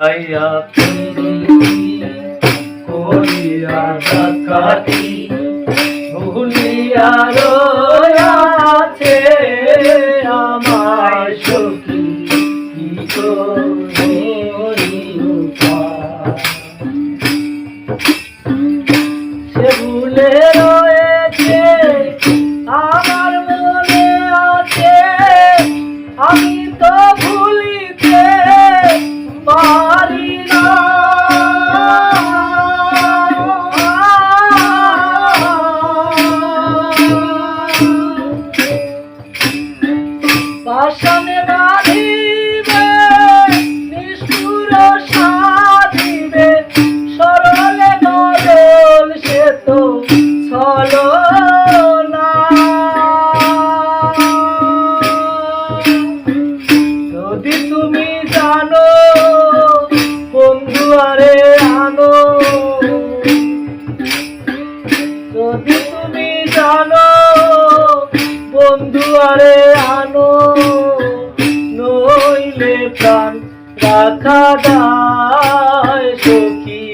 আইয়া করিয়া ডাকাতি ভুলিয়া রয়াছে যদি তুমি জানো বন্ধু আরে দায় সখী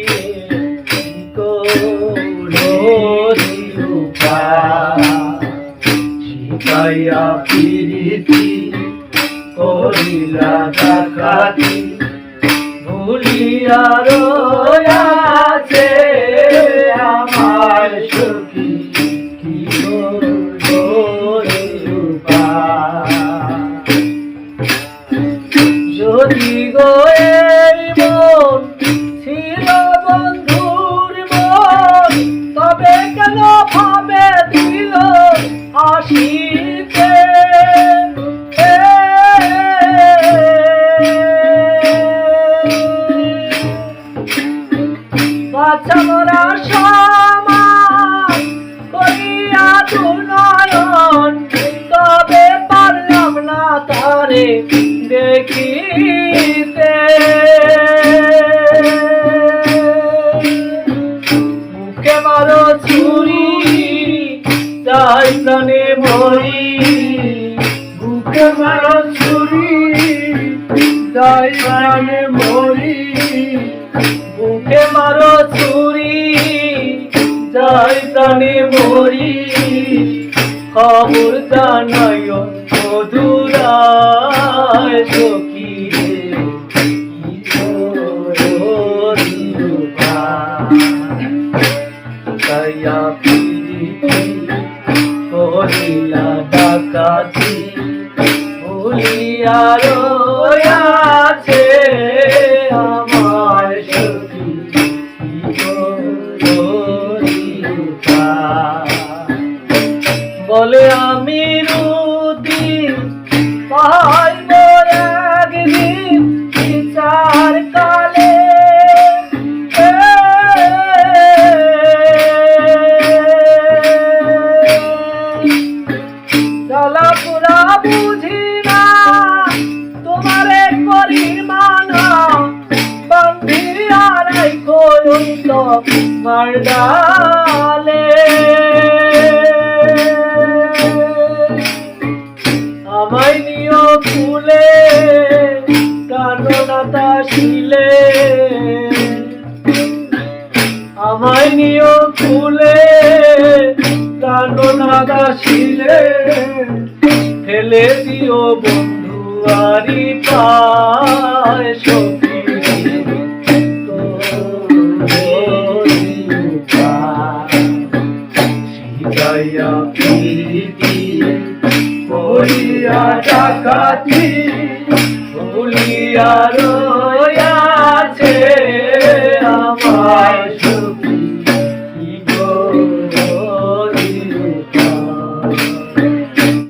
শিকাইয়া পিরিতি করিলা ডাকাতি ভুলিয়া ছিল তবে কেন ভাবে আসিতে দেখিতে। মুখে মারো ছুরি তাই প্রাণে মরি। বুকে মারো ছুরি তাই প্রাণে মরি। বুকে মারো ছুরি প্রাণে মরি। খবর জানায় মধুরায় সখী রে, কি করি উপায়? কাইয়া পিরিতি করিলা ডাকাতি ভুলিয়া রয়াছে আমার বলে আমি রুদি পাইব মারডালে। আমায় নিও ফুলে কাননাতা শিলে আমায় নিও ফুলে কাননাতা শিলে ফেলে দিও বন্ধু আরি পায় করিয়া ডাকাতি ভুলিয়া রো